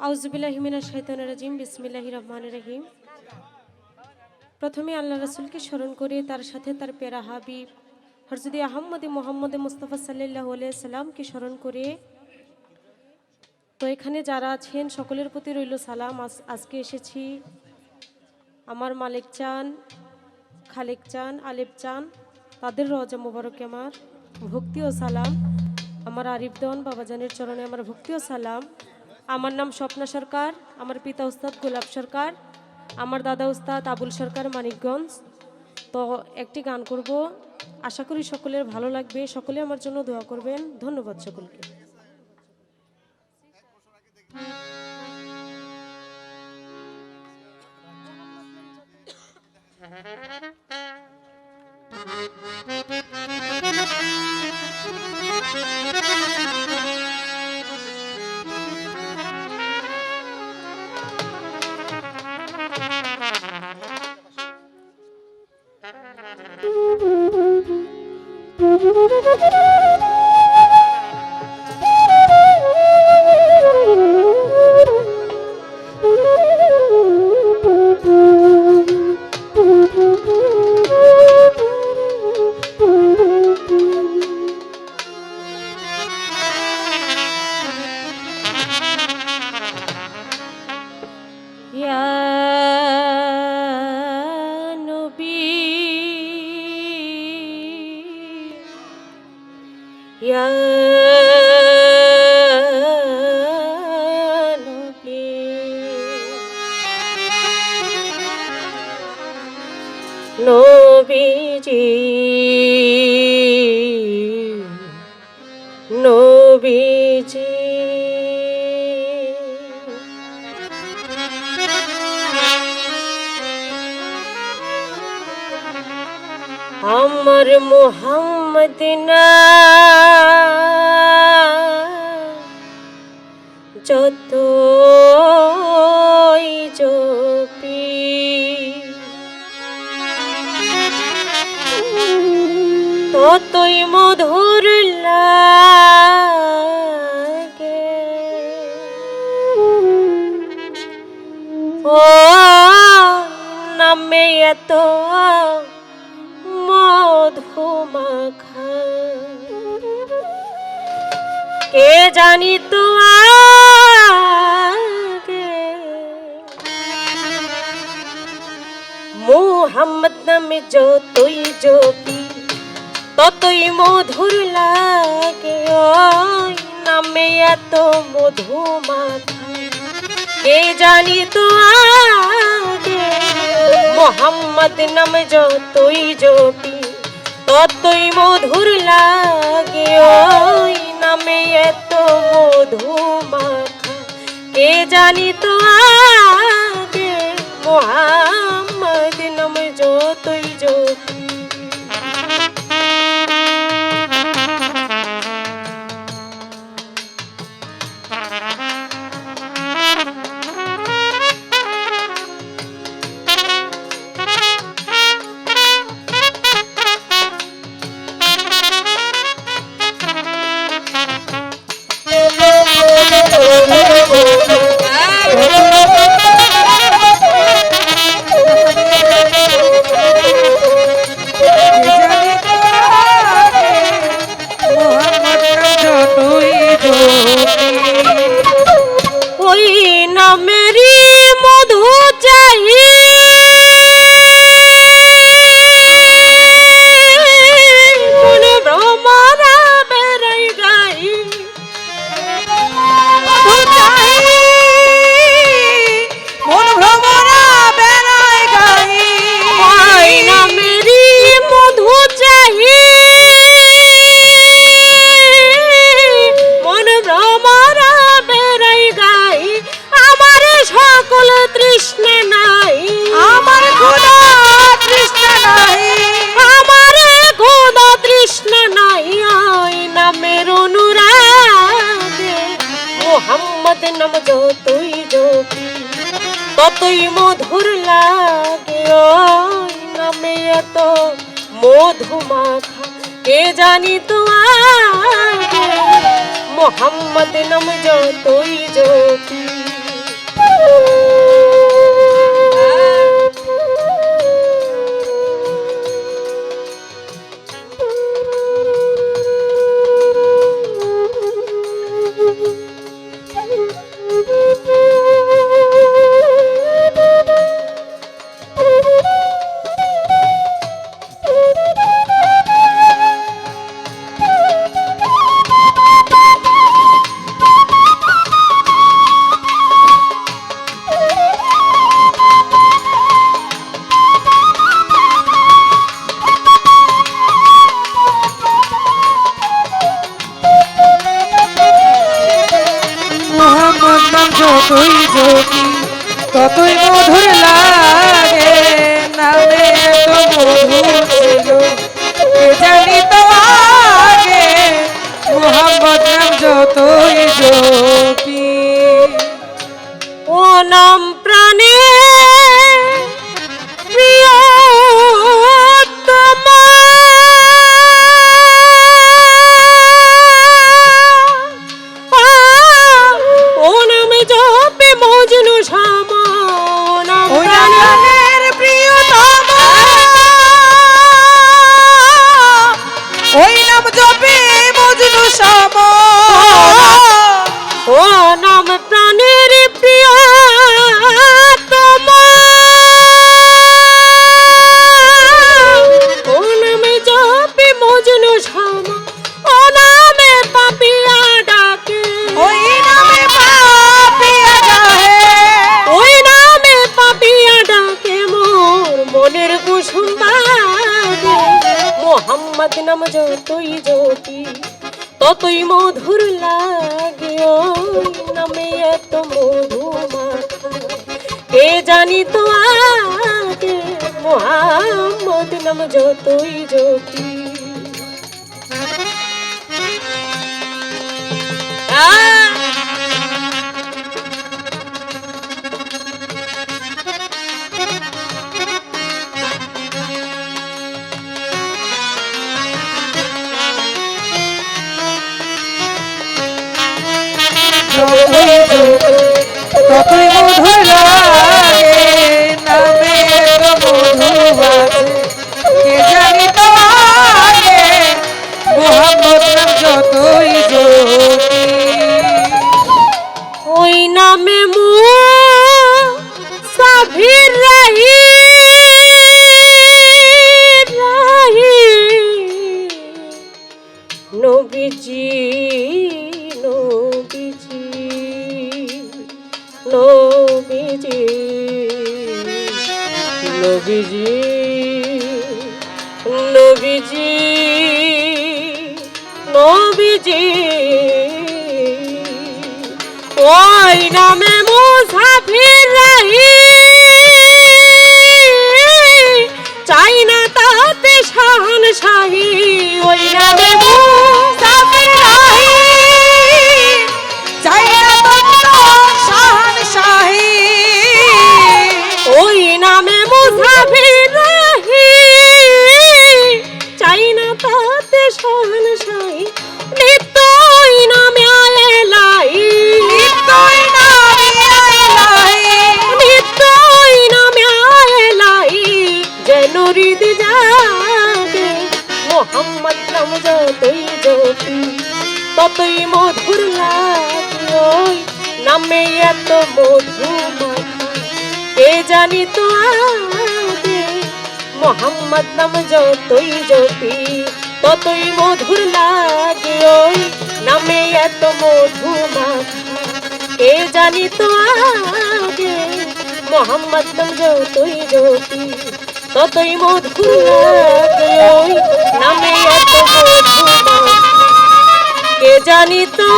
আউজুবিল্লাহিমিনা শৈতান রাজিম বিসমিল্লাহ রহমান রহিম। প্রথমে আল্লাহ রসুলকে স্মরণ করে তার সাথে তার পেরা হাবিব হরজদি আহম্মদে মোহাম্মদ মুস্তফা সাল্লাহ সাল্লামকে স্মরণ করে, তো এখানে যারা আছেন, সকলের প্রতি রইল সালাম। আজ- আজকে এসেছি। আমার মালিক চান, খালেক চান আলেপ চান, তাদের রজা মুবারকে আমার। ভক্তি ও সালাম। আমার আরিফদন বাবাজানের চরণে আমার ভক্তি ও সালাম। আমার নাম স্বপ্না সরকার, আমার পিতা উস্তাদ গোলাপ সরকার, আমার দাদা উস্তাদ আবুল সরকার মানিকগঞ্জ। তো একটি গান করব। আশা করি সকলের ভালো লাগবে। সকলে আমার জন্য দোয়া করবেন। ধন্যবাদ সকলকে। ইয়া ইয়া নবী নবীজি নবীজি। আমার মোহাম্মদ না যত জপি। ততই মধুর লাগে। ও নামে এত মধুমাখা কে জানি তো আগে? মোহাম্মদ নামে জপি ততই মধুর লাগে। ওই নামে এত মধুমাখা। কে জানি তো আগে মোহাম্মদ নাম যতই জপি, ততই মধুর লাগে। ওই নামে এত মধু মাখা কে জানি তো আগে মোহাম্মদ নাম যতই জপি। মোহাম্মদ নাম যতই জপি ততই মধুর লাগে, ওই নামে এত মধুমাখা। কে জানি তো মোহাম্মদ নাম যতই জপি যতই যোগী ততই মধুর লাগে। নামে তো জানি তো আগে। মোহাম্মদ নাম যতই যোগী ও নাম ততই মধুর লাগে, ওই নামে এত মধু কে জানি তো আগে মোহাম্মদ নাম যতই জ্যোতি। আ নবীজি নবীজি নবীজি নবীজি নবীজি নবীজি ওই নামে মুসাফির রাহি, চাই না তাতে শাহন শাহী, ওই নামে হৃদ জাগে, মোহাম্মদ নাম যতই জপি ততই মধুর লাগে নামে এত মধু কে জানি তো আগে, মোহাম্মদ নাম যতই জপি ততই মধুর লাগে ওই নামে এত মধু কে জানি তো আগে, মোহাম্মদ নাম যতই জ্যোতি ততই লাগে ওই নামে এত মধু কে জানি তো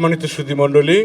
সম্মানিত সুধী মণ্ডলী